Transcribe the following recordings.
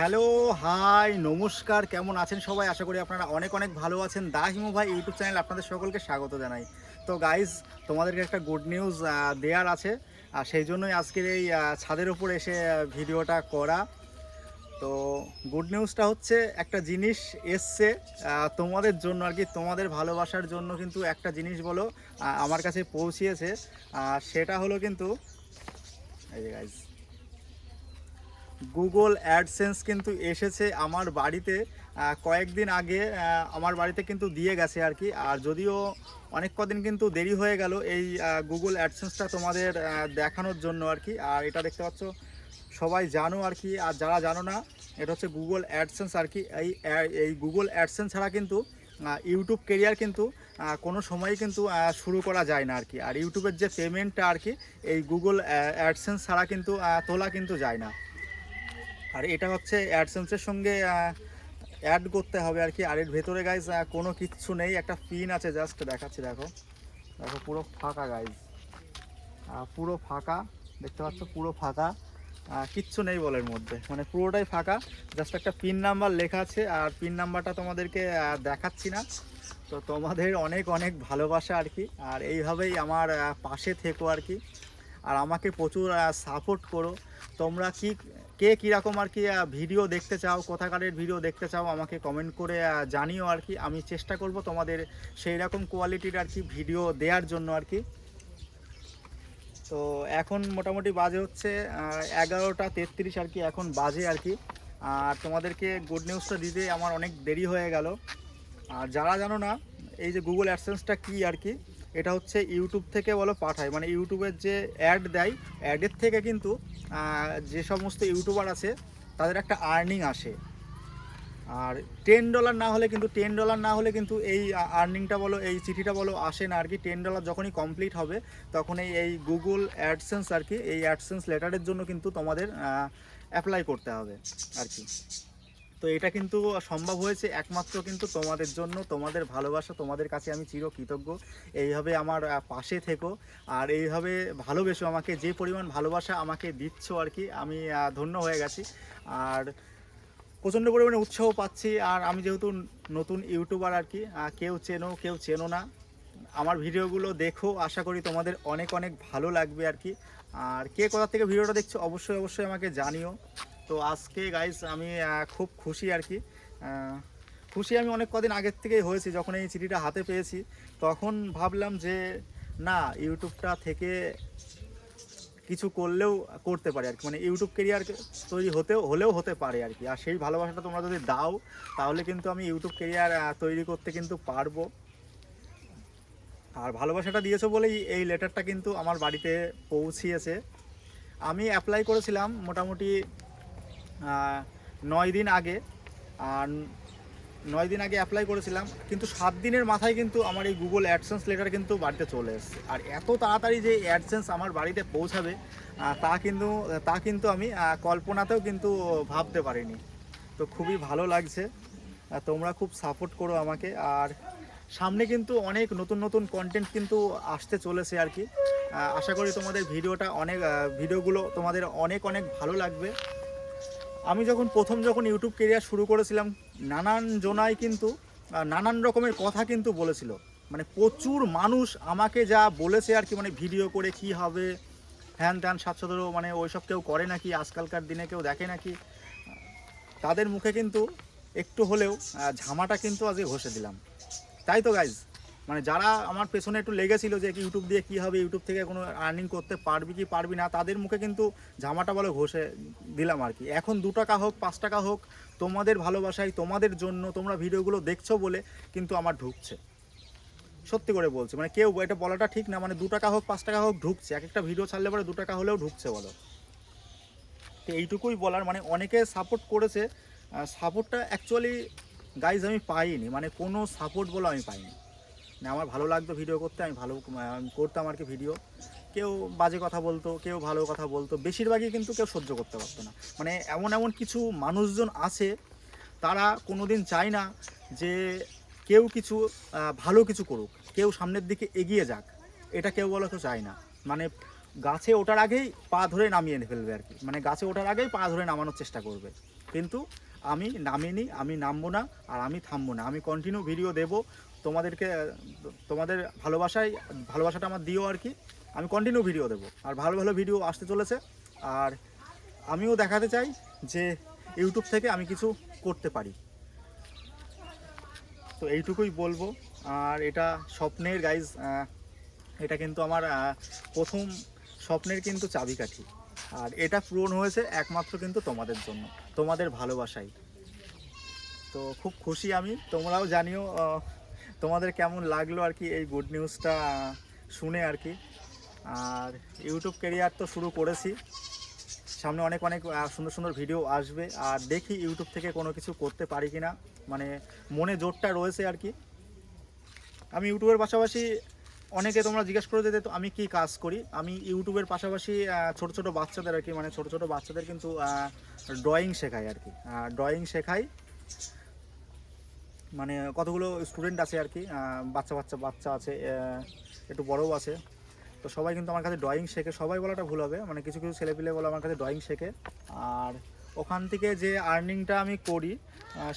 Hello, high, নমস্কার, কেমন আছেন সবাই? আশা করি আপনারা অনেক অনেক ভালো আছেন। দা হিমু ভাই ইউটিউব চ্যানেল আপনাদের সকলকে স্বাগত জানাই। তো গাইজ তোমাদেরকে একটা গুড নিউজ দেওয়ার আছে। আর সেই জন্যই আজকের এই ছাদের উপর এসে ভিডিওটা করা। তো গুড নিউজটা হচ্ছে, একটা জিনিস এসছে তোমাদের জন্য আর কি, তোমাদের ভালোবাসার জন্য কিন্তু একটা জিনিস বলো আমার কাছে পৌঁছিয়েছে। আর সেটা হলো কিন্তু, এই যে গাইজ গুগল অ্যাডসেন্স কিন্তু এসেছে আমার বাড়িতে কয়েকদিন আগে আমার বাড়িতে কিন্তু দিয়ে গেছে আর কি। আর যদিও অনেক কদিন কিন্তু দেরি হয়ে গেল এই গুগল অ্যাডসেন্সটা তোমাদের দেখানোর জন্য আর কি। আর এটা দেখতে পাচ্ছ, সবাই জানো আর কি। আর যারা জানো না, এটা হচ্ছে গুগল অ্যাডসেন্স আর কি। এই এই গুগল অ্যাডসেন্স ছাড়া কিন্তু ইউটিউব কেরিয়ার কিন্তু কোনো সময়ই কিন্তু শুরু করা যায় না আর কি। আর ইউটিউবের যে পেমেন্টটা আর কি, এই গুগল অ্যাডসেন্স ছাড়া কিন্তু তোলা কিন্তু যায় না। আর এটা হচ্ছে অ্যাডসেন্সের সঙ্গে অ্যাড করতে হবে আর কি। আর এর ভেতরে গাইজ কোনো কিচ্ছু নেই, একটা পিন আছে জাস্ট দেখাচ্ছি, দেখো। দেখো, পুরো ফাঁকা গাইজ পুরো ফাঁকা, দেখতে পাচ্ছ, পুরো ফাঁকা। কিচ্ছু নেই বলের মধ্যে মানে পুরোটাই ফাঁকা। জাস্ট একটা পিন নাম্বার লেখা আছে, আর পিন নাম্বারটা তোমাদেরকে দেখাচ্ছি না। তো তোমাদের অনেক অনেক ভালোবাসা আর কি। আর এইভাবেই আমার পাশে থেকো আর কি। আর আমাকে প্রচুর সাপোর্ট করো। তোমরা কি কে কীরকম আর কি ভিডিও দেখতে চাও, কোথাকারের ভিডিও দেখতে চাও, আমাকে কমেন্ট করে জানিও আর কি। আমি চেষ্টা করব তোমাদের সেই রকম কোয়ালিটির আর কি ভিডিও দেওয়ার জন্য আর কি। তো এখন মোটামুটি বাজে হচ্ছে এগারোটা তেত্রিশ আর কি, এখন বাজে আর কি। আর তোমাদেরকে গুড নিউজটা দিতে আমার অনেক দেরি হয়ে গেল। আর যারা জানো না, এই যে গুগল অ্যাডসেন্সটা কি আর কি এটা হচ্ছে ইউটিউব থেকে বলো পাঠায়। মানে ইউটিউবের যে অ্যাড দেয় অ্যাডের থেকে কিন্তু যে সমস্ত ইউটিউবার আছে, তাদের একটা আর্নিং আসে। আর টেন ডলার না হলে কিন্তু টেন ডলার না হলে কিন্তু এই আর্নিংটা বলো, এই চিঠিটা বলো, আসে না আর কি টেন ডলার যখনই কমপ্লিট হবে তখন এই এই গুগল অ্যাডসেন্স আর কি এই অ্যাডসেন্স লেটারের জন্য কিন্তু তোমাদের অ্যাপ্লাই করতে হবে আর কি তো এটা কিন্তু সম্ভব হয়েছে একমাত্র কিন্তু তোমাদের জন্য, তোমাদের ভালোবাসা, তোমাদের কাছে আমি চির কৃতজ্ঞ। এইভাবে আমার পাশে থেকো আর এইভাবে ভালোবেসো আমাকে, যে পরিমাণ ভালোবাসা আমাকে দিচ্ছ আর কি, আমি ধন্য হয়ে গেছি। আর প্রচণ্ড পরিমাণে উৎসাহ পাচ্ছি আর আমি যেহেতু নতুন ইউটিউবার আর কি কেউ চেনো কেউ চেনো না। আমার ভিডিওগুলো দেখো, আশা করি তোমাদের অনেক অনেক ভালো লাগবে আর কি। আর কে কোথা থেকে ভিডিওটা দেখছ, অবশ্যই অবশ্যই আমাকে জানিও। তো আজকে গাইস আমি খুব খুশি আর কি। খুশি আমি অনেক কদিন আগের থেকেই হয়েছি, যখন এই চিঠিটা হাতে পেয়েছি। তখন ভাবলাম যে, না, ইউটিউবটা থেকে কিছু করলেও করতে পারে আর কি। মানে ইউটিউব কেরিয়ার তৈরি হতেও হলেও হতে পারে আর কি। আর সেই ভালোবাসাটা তোমরা যদি দাও, তাহলে কিন্তু আমি ইউটিউব কেরিয়ার তৈরি করতে কিন্তু পারব। আর ভালোবাসাটা দিয়েছ বলেই এই লেটারটা কিন্তু আমার বাড়িতে পৌঁছিয়েছে। আমি অ্যাপ্লাই করেছিলাম মোটামুটি নয় দিন আগে, আর নয় দিন আগে অ্যাপ্লাই করেছিলাম, কিন্তু সাত দিনের মাথায় কিন্তু আমার এই গুগল অ্যাডসেন্স লেটার কিন্তু বাড়িতে চলে এসেছে। আর এত তাড়াতাড়ি যে অ্যাডসেন্স আমার বাড়িতে পৌঁছাবে তা কিন্তু তা কিন্তু আমি কল্পনাতেও কিন্তু ভাবতে পারিনি। তো খুবই ভালো লাগছে। তোমরা খুব সাপোর্ট করো আমাকে। আর সামনে কিন্তু অনেক নতুন নতুন কন্টেন্ট কিন্তু আসতে চলেছে আর কি। আশা করি তোমাদের ভিডিওটা অনেক ভিডিওগুলো তোমাদের অনেক অনেক ভালো লাগবে। আমি যখন প্রথম যখন ইউটিউব কেরিয়ার শুরু করেছিলাম, নানান জনাই কিন্তু নানান রকমের কথা কিন্তু বলেছিল। মানে প্রচুর মানুষ আমাকে যা বলেছে আর কি মানে ভিডিও করে কি হবে, হ্যান ত্যান সাতশো মানে ওইসব কেউ করে নাকি, আজকালকার দিনে কেউ দেখে নাকি। তাদের মুখে কিন্তু একটু হলেও ঝামাটা কিন্তু আজকে ঘষে দিলাম। তাই তো গাইজ মানে যারা আমার পেছনে একটু লেগেছিল যে ইউটিউব দিয়ে কি হবে ইউটিউব থেকে কোনো আর্নিং করতে পারবি কি পারবি না, তাদের মুখে কিন্তু জামাটা বলে ঘষে দিলাম আর কি। এখন দু টাকা হোক, পাঁচ টাকা হোক, তোমাদের ভালোবাসায় তোমাদের জন্য তোমরা ভিডিওগুলো দেখছ বলে কিন্তু আমার ঢুকছে। সত্যি করে বলছি মানে কেউ, এটা বলাটা ঠিক না মানে দু টাকা হোক, পাঁচ টাকা হোক, ঢুকছে। এক একটা ভিডিও ছাড়লে পরে দু টাকা হলেও ঢুকছে বলো। তো এইটুকুই বলার মানে অনেকে সাপোর্ট করেছে সাপোর্টটা অ্যাকচুয়ালি গাইজ আমি পাইনি মানে কোনো সাপোর্ট বলে আমি পাইনি। না, আমার ভালো লাগতো ভিডিও করতে, আমি ভালো করতাম আর কি ভিডিও কেউ বাজে কথা বলতো, কেউ ভালো কথা বলতো, বেশিরভাগই কিন্তু কেউ সহ্য করতে পারতো না। মানে এমন এমন কিছু মানুষজন আছে, তারা কোনো দিন চায় না যে কেউ কিছু ভালো কিছু করুক, কেউ সামনের দিকে এগিয়ে যাক, এটা কেউ বলো কেউ চায় না। মানে গাছে ওঠার আগেই পা ধরে নামিয়ে ফেলবে আর কি। মানে গাছে ওঠার আগেই পা ধরে নামানোর চেষ্টা করবে। কিন্তু আমি নামিনি, আমি নামবো না, আর আমি থামবো না। আমি কন্টিনিউ ভিডিও দেব তোমাদেরকে, তোমাদের ভালোবাসায় ভালোবাসাটা আমার দিও আর কি। আমি কন্টিনিউ ভিডিও দেবো। আর ভালো ভালো ভিডিও আসতে চলেছে। আর আমিও দেখাতে চাই যে ইউটিউব থেকে আমি কিছু করতে পারি। তো এইটুকুই বলব। আর এটা স্বপ্নের গাইজ এটা কিন্তু আমার প্রথম স্বপ্নের কিন্তু চাবিকাঠি। আর এটা পূরণ হয়েছে একমাত্র কিন্তু তোমাদের জন্য, তোমাদের ভালোবাসাই। তো খুব খুশি আমি। তোমরাও জানিও তোমাদের কেমন লাগল আর কি এই গুড নিউজটা শুনে আর কি? আর ইউটিউব ক্যারিয়ার তো শুরু করেছি। সামনে অনেক অনেক সুন্দর সুন্দর ভিডিও আসবে। আর দেখি ইউটিউব থেকে কোনো কিছু করতে পারি কি না মানে মনে জোরটা রয়েছে আর কি। আমি ইউটিউবের পাশাপাশি অনেকে তোমরা জিজ্ঞেস করে যে তো আমি কি কাজ করি? আমি ইউটিউবের পাশাপাশি ছোট ছোট বাচ্চাদের আর কি মানে ছোট ছোট বাচ্চাদের কিন্তু ড্রয়িং শেখাই আর কি। ড্রয়িং শেখাই। মানে কতগুলো স্টুডেন্ট আছে আর কি বাচ্চা বাচ্চা বাচ্চা আছে একটু বড়ও আছে। তো সবাই কিন্তু আমার কাছে ড্রয়িং শেখে। সবাই বলাটা ভুল হবে মানে কিছু কিছু ছেলেপিলে বলে আমার কাছে ড্রয়িং শেখে। আর ওখান থেকে যে আর্নিংটা আমি করি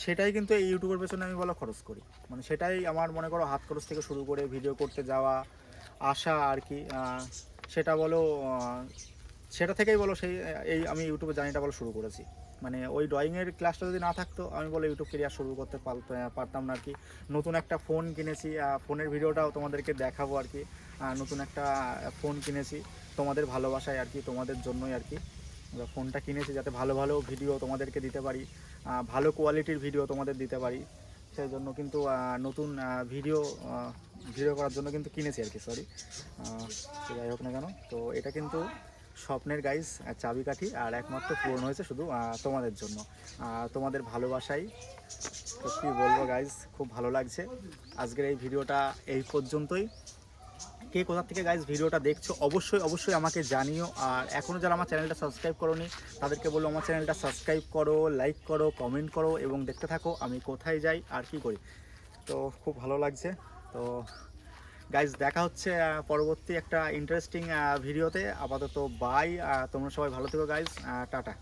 সেটাই কিন্তু এই ইউটিউবের পেছনে আমি বলা খরচ করি। মানে সেটাই আমার মনে করো হাত খরচ থেকে শুরু করে ভিডিও করতে যাওয়া, আসা আর কি সেটা বলো সেটা থেকেই বলো সেই, এই আমি ইউটিউবে জার্নিটা বলো শুরু করেছি। মানে ওই ড্রয়িংয়ের ক্লাসটা যদি না থাকতো, আমি বলে ইউটিউব কেরিয়ার শুরু করতে পার- পারতাম না আর কি। নতুন একটা ফোন কিনেছি ফোনের ভিডিওটাও তোমাদেরকে দেখাবো আর কি। নতুন একটা ফোন কিনেছি, তোমাদের ভালোবাসায় আর কি, তোমাদের জন্যই আর কি। ফোনটা কিনেছি যাতে ভালো ভালো ভিডিও তোমাদেরকে দিতে পারি ভালো কোয়ালিটির ভিডিও তোমাদের দিতে পারি। সেই জন্য কিন্তু নতুন ভিডিও ভিডিও করার জন্য কিন্তু কিনেছি আর কি সরি যাই হোক না কেন, তো এটা কিন্তু স্বপ্নের গাইজ চাবিকাঠি আর একমাত্র পূরণ হয়েছে শুধু তোমাদের জন্য। তোমাদের ভালোবাসাই কী বলব গাইজ খুব ভালো লাগছে। আজকের এই ভিডিওটা এই পর্যন্তই। কে কোথা থেকে গাইজ ভিডিওটা দেখছ, অবশ্যই অবশ্যই আমাকে জানিও। আর এখনও যারা আমার চ্যানেলটা সাবস্ক্রাইব করোনি, তাদেরকে বলব আমার চ্যানেলটা সাবস্ক্রাইব করো লাইক করো কমেন্ট করো এবং দেখতে থাকো আমি কোথায় যাই আর কি করি। তো খুব ভালো লাগছে। তো গাইজ দেখা হচ্ছে পরবর্তী একটা ইন্টারেস্টিং ভিডিওতে আপাতত বাই তোমরা সবাই ভালো থেকো গাইজ টাটা।